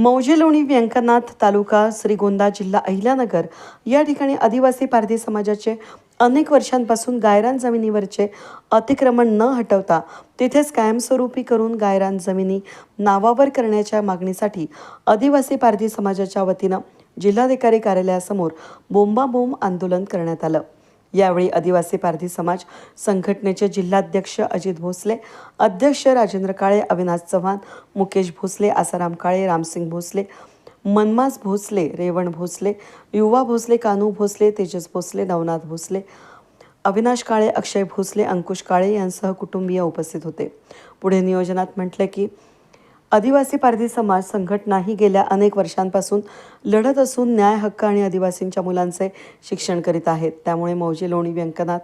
मौजे लोणी व्यंकनाथ तालुका श्रीगोंदा जिल्हा अहिल्यानगर या ठिकाणी आदिवासी पारधी समाजाचे अनेक वर्षांपासून गायरान जमिनीवरचे अतिक्रमण न हटवता तिथेच कायमस्वरूपी करून गायरान जमिनी नावावर करण्याच्या मागणीसाठी आदिवासी पारधी समाजाच्या वतीनं जिल्हाधिकारी कार्यालयासमोर बोंबाबोंब आंदोलन करण्यात आलं. यावेळी आदिवासी पारधी समाज संघटनेचे जिल्हाध्यक्ष अजित भोसले अध्यक्ष राजेंद्र काळे अविनाश चव्हाण मुकेश भोसले आसाराम काळे रामसिंग भोसले मनमास भोसले रेवण भोसले युवा भोसले कानू भोसले तेजस भोसले नवनाथ भोसले अविनाश काळे अक्षय भोसले अंकुश काळे यांसह कुटुंबीय उपस्थित होते. पुढे नियोजनात म्हटले की आदिवासी पारधी समाज संघटना ही गेल्या अनेक वर्षांपासून लढत असून न्याय हक्क आणि आदिवासींच्या मुलांचे शिक्षण करीत आहेत. त्यामुळे मौजे लोणी व्यंकनाथ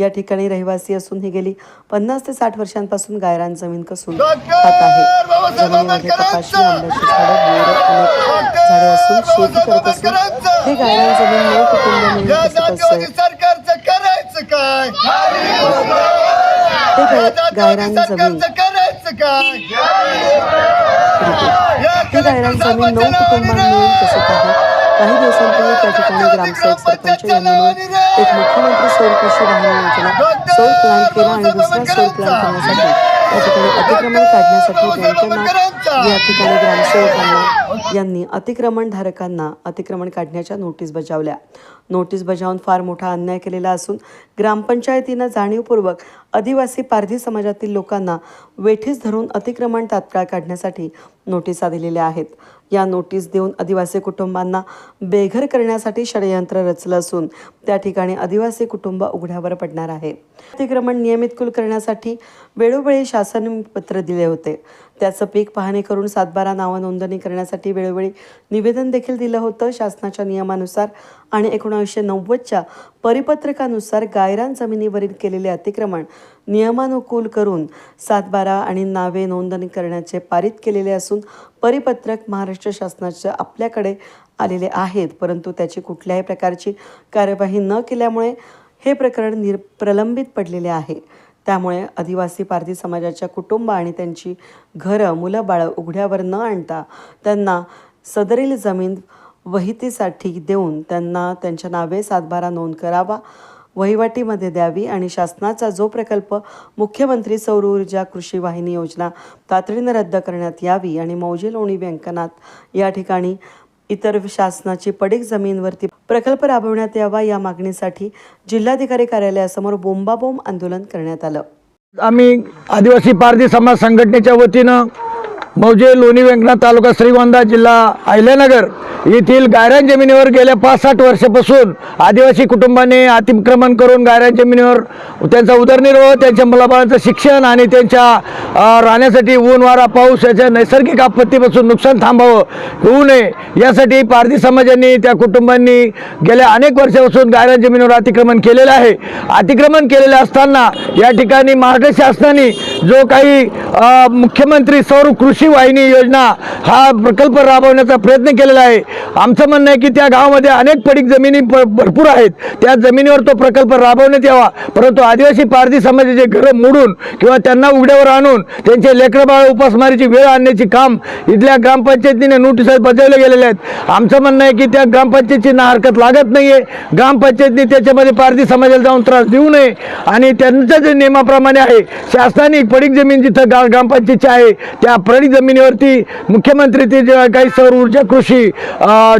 या ठिकाणी रहिवासी असून ही गेली पन्नास ते साठ वर्षांपासून गायरान जमीन कसून खात आहे जमिनीमध्ये कपाशी आंब्याची झाडं असून शेती करत असून हे गायरान जमीन नऊ कुटुंब मिळून ते गायरान जमीन करायचं काय ही गायरान जमीन नऊ कुटुंबांना मिळून कसं आहे. काही दिवसांपूर्वी त्या ठिकाणी ग्रामसेवक सरपंच यांनी एक मुख्यमंत्री सौर कृषी वाहन योजना सौर प्लॅन केला आणि दुसरा सौर प्लॅन करण्यासाठी त्या ठिकाणी अतिक्रमण काढण्यासाठी बँकेना या ठिकाणी ग्रामसेवकांना यांनी अतिक्रमणधारकांना अतिक्रमण काढण्याच्या नोटीस बजावल्या. नोटीस बजावून फार मोठा अन्याय केलेला असून ग्रामपंचायतीनं जाणीवपूर्वक आदिवासी पारधी समाजातील लोकांना वेठीस धरून अतिक्रमण तात्काळ काढण्यासाठी नोटिसा दिलेल्या आहेत. या नोटीस देऊन आदिवासी कुटुंबांना बेघर करण्यासाठी षडयंत्र रचलं असून त्या ठिकाणी आदिवासी कुटुंब उघड्यावर पडणार आहे. अतिक्रमण नियमित कुल करण्यासाठी वेळोवेळी शासन पत्र दिले होते. त्याचं पीक पाहणी करून सातबारा नावं नोंदणी करण्यासाठी वेळोवेळी निवेदन देखील दिलं होतं शासनाच्या नियमानुसार आणि एकोणावीसशे नव्वदच्या परिपत्रकानुसार गायरान जमिनीवरील केलेले अतिक्रमण नियमानुकूल करून सातबारा आणि नावे नोंदणी करण्याचे पारित केलेले असून परिपत्रक महाराष्ट्र शासनाच्या आपल्याकडे आलेले आहेत. परंतु त्याची कुठल्याही प्रकारची कार्यवाही न केल्यामुळे हे प्रकरण निर प्रलंबित पडलेले आहे. त्यामुळे आदिवासी पारधी समाजाच्या कुटुंब आणि त्यांची घरं मुलं बाळं उघड्यावर न आणता त्यांना सदरील जमीन वहितीसाठी देऊन त्यांना त्यांच्या नावे सातबारा नोंद करावा वहिवाटीमध्ये द्यावी आणि शासनाचा जो प्रकल्प मुख्यमंत्री सौर ऊर्जा कृषी वाहिनी योजना तातडीनं रद्द करण्यात यावी आणि मौजे लोणी व्यंकनाथ या ठिकाणी इतर शासनाची पडीक जमीनवरती प्रकल्प राबवण्यात यावा या मागणीसाठी जिल्हाधिकारी कार्यालयासमोर बोंबाबोंब आंदोलन करण्यात आलं. आम्ही आदिवासी पारधी समाज संघटनेच्या वतीनं मौजे लोणी व्यंकनाथ तालुका श्रीगोंदा जिल्हा अहिल्यानगर येथील गायरान जमिनीवर गेल्या पाच साठ वर्षापासून आदिवासी कुटुंबाने अतिक्रमण करून गायरान जमिनीवर त्यांचा उदरनिर्वाह त्यांच्या मुलाबाळांचं शिक्षण आणि त्यांच्या राहण्यासाठी ऊन वारा पाऊस याच्या नैसर्गिक आपत्तीपासून नुकसान थांबावं होऊ नये यासाठी पारधी समाजांनी त्या कुटुंबांनी गेल्या अनेक वर्षापासून गायरान जमिनीवर अतिक्रमण केलेलं आहे. अतिक्रमण केलेलं असताना या ठिकाणी महाराष्ट्र शासनाने जो काही मुख्यमंत्री सौर कृषी वाहिनी योजना हा प्रकल्प राबवण्याचा प्रयत्न केलेला आहे. आमचं म्हणणं आहे की त्या गावामध्ये अनेक पडीक जमिनी भरपूर आहेत. त्या जमिनीवर तो प्रकल्प राबवण्यात यावा. परंतु आदिवासी पारधी समाजाचे घरं मोडून किंवा त्यांना उघड्यावर आणून त्यांचे लेकरबाळ उपासमारीची वेळ आणण्याची काम इथल्या ग्रामपंचायतीने नोटीस बजावले गेलेले आहेत. आमचं म्हणणं आहे की त्या ग्रामपंचायतीची ना हरकत लागत नाही आहे ग्रामपंचायतीने त्याच्यामध्ये पारधी समाजाला जाऊन त्रास देऊ नये. आणि त्यांच्या जे नियमाप्रमाणे आहे शासनाने पडीक जमीन जिथं गा ग्रामपंचायतची आहे त्या पडीक जमिनीवरती मुख्यमंत्री ते जे काही सौर ऊर्जा कृषी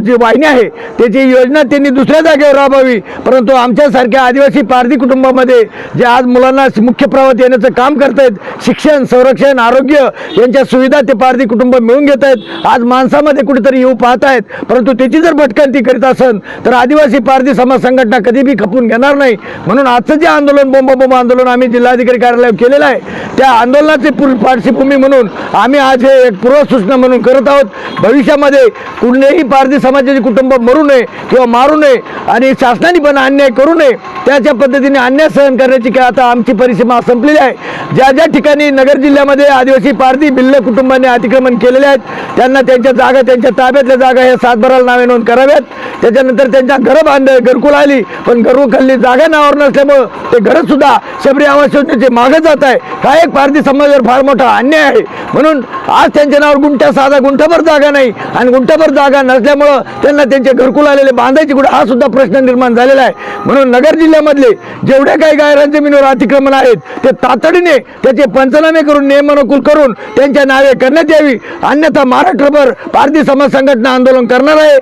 जी वाहिनी आहे त्याची योजना त्यांनी दुसऱ्या जागेवर राबवावी. परंतु आमच्यासारख्या आदिवासी पारधी कुटुंबामध्ये जे आज मुलांना मुख्य प्रवाहात येण्याचं काम करत आहेत शिक्षण संरक्षण आरोग्य यांच्या सुविधा ते पारधी कुटुंब मिळून घेत आहेत आज माणसामध्ये कुठेतरी येऊ पाहत आहेत परंतु त्याची जर भटकंती करीत असेल तर आदिवासी पारधी समाज संघटना कधी बी खपून घेणार नाही. म्हणून आजचं जे आंदोलन बोंबा बोंबा आंदोलन आम्ही जिल्हाधिकारी कार्यालयात केलेलं आहे त्या आंदोलनाची पार्श्वभूमी म्हणून आम्ही आज समाजाचे एक पूर्वसूचना म्हणून करत आहोत. भविष्यामध्ये कुठलेही पारधी समाजाचे कुटुंब मरू नये किंवा मारू नये आणि शासनाने पण अन्याय करू नये त्याच्या पद्धतीने अन्याय सहन करण्याची काय आता आमची परिसीमा संपलेली आहे. ज्या ज्या ठिकाणी नगर जिल्ह्यामध्ये आदिवासी पारधी भिल्ल कुटुंबाने अतिक्रमण केलेले आहेत त्यांना त्यांच्या जागा त्यांच्या ताब्यातल्या जागा हे सातबाराला नावे नोंद कराव्यात. त्याच्यानंतर त्यांच्या घरं बांध घरकुल आली पण घरकुलली जागा नावावर नसल्यामुळं ते घरं सुद्धा शबरी आवास योजनेचे मागं जात आहे. हा एक पारधी समाजावर फार मोठा अन्याय आहे. म्हणून आज त्यांच्या नावावर गुंठा साधा गुंठाभर जागा नाही. आणि गुंठाभर जागा नसल्यामुळं त्यांना त्यांचे घरकुल आलेले बांधायचे कुठे हा सुद्धा प्रश्न निर्माण झालेला आहे. म्हणून नगर जिल्ह्यामधले जेवढ्या काही गायरान जमिनीवर अतिक्रमण आहेत ते तातडीने त्याचे पंचनामे करून नियमानुकूल करून त्यांच्या नावे करण्यात यावी. अन्यथा महाराष्ट्रभर भारतीय समाज संघटना आंदोलन करणार आहे.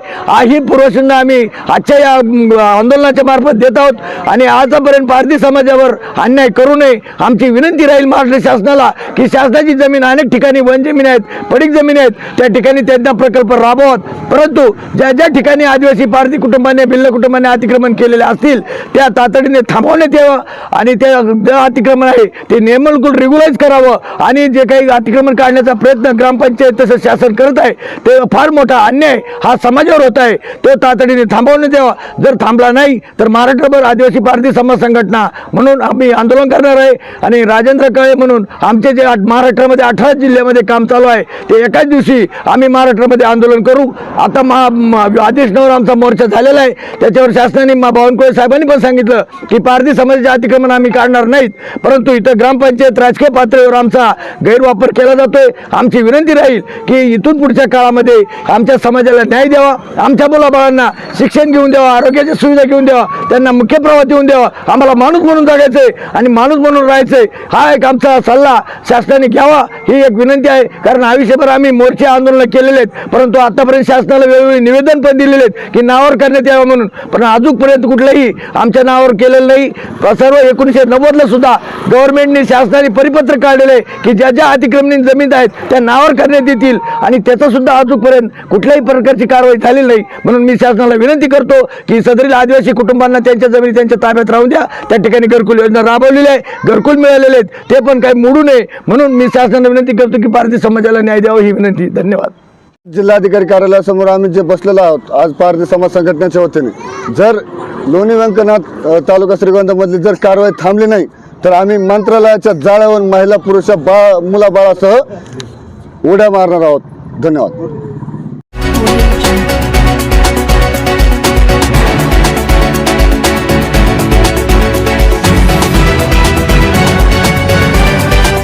ही पूर्वसूचना आम्ही आजच्या या आंदोलनाच्या मार्फत देत आहोत. आणि आजपर्यंत भारतीय समाजावर अन्याय करू नये. आमची विनंती राहील महाराष्ट्र शासनाला की शासनाची जमीन अनेक ठिकाणी वनजमीन जमीन आहेत पडीक जमीन आहेत त्या ठिकाणी त्यांना प्रकल्प राबवत. परंतु ज्या ज्या ठिकाणी आदिवासी पारधी कुटुंबाने भिल्ल कुटुंबाने अतिक्रमण केलेले असतील त्या तातडीने थांबवण्यात यावं आणि ते जे अतिक्रमण आहे ते नियमानुकूल रेग्युलाइज करावं आणि जे काही अतिक्रमण काढण्याचा प्रयत्न ग्रामपंचायत तसंच शासन करत आहे ते फार मोठा अन्याय हा समाजावर होत आहे तो तातडीने थांबवण्यात यावा. जर थांबला नाही तर महाराष्ट्रभर आदिवासी पारधी समाज संघटना म्हणून आम्ही आंदोलन करणार आहे आणि राजेंद्र कळे म्हणून आमचे जे महाराष्ट्रामध्ये अठरा जिल्ह्यामध्ये काम चालू आहे. ते एकाच दिवशी आम्ही महाराष्ट्रामध्ये आंदोलन करू. आता महा आदेश नवर आमचा मोर्चा झालेला आहे. त्याच्यावर शासनाने मा- बावनकुळे साहेबांनी पण सांगितलं की पारधी समाजाचे अतिक्रमण आम्ही काढणार नाहीत. परंतु इथं ग्रामपंचायत राजकीय पातळीवर आमचा गैरवापर केला जातोय. आमची विनंती राहील की इथून पुढच्या काळामध्ये आमच्या समाजाला न्याय द्यावा. आमच्या मुलाबाळांना शिक्षण घेऊन द्यावा आरोग्याच्या सुविधा घेऊन द्यावा त्यांना मुख्य प्रवाह देऊन द्यावा. आम्हाला माणूस म्हणून जगायचंय आणि माणूस म्हणून राहायचंय. हा एक आमचा सल्ला शासनाने घ्यावा. ही एक विनंती आहे. कारण आयुष्यभर आम्ही मोर्चे आंदोलन केलेले आहेत परंतु आतापर्यंत शासनाला वेळोवेळी निवेदन पण दिलेले आहेत की नावावर करण्यात यावं म्हणून. पण अजूनपर्यंत कुठलंही आमच्या नावावर केलेलं नाही. सर्व एकोणीसशे नव्वदला सुद्धा गव्हर्नमेंटने शासनाने परिपत्र काढलेलं आहे की ज्या ज्या अतिक्रमणी जमीन आहेत त्या नावावर करण्यात येतील. आणि त्याचा सुद्धा अजूनपर्यंत कुठल्याही प्रकारची कारवाई झालेली नाही. म्हणून मी शासनाला विनंती करतो की सदरील आदिवासी कुटुंबांना त्यांच्या जमिनी त्यांच्या ताब्यात राहून द्या. त्या ठिकाणी घरकुल योजना राबवलेली आहे. घरकुल मिळालेले आहेत. ते पण काही मोडू नये. म्हणून मी शासनाला विनंती करतो की भारतीय समाजाला न्याय द्यावा ही विनंती. धन्यवाद. जिल्हाधिकारी कार्यालयासमोर आम्ही जे बसलेलो आहोत आज भारतीय समाज संघटनेच्या वतीने. जर लोणी व्यंकनाथ तालुका श्रीगोंदामधली जर कारवाई थांबली नाही तर आम्ही मंत्रालयाच्या जाळ्यावर महिला पुरुष बाळ मुलाबाळासह उड्या मारणार आहोत. धन्यवाद.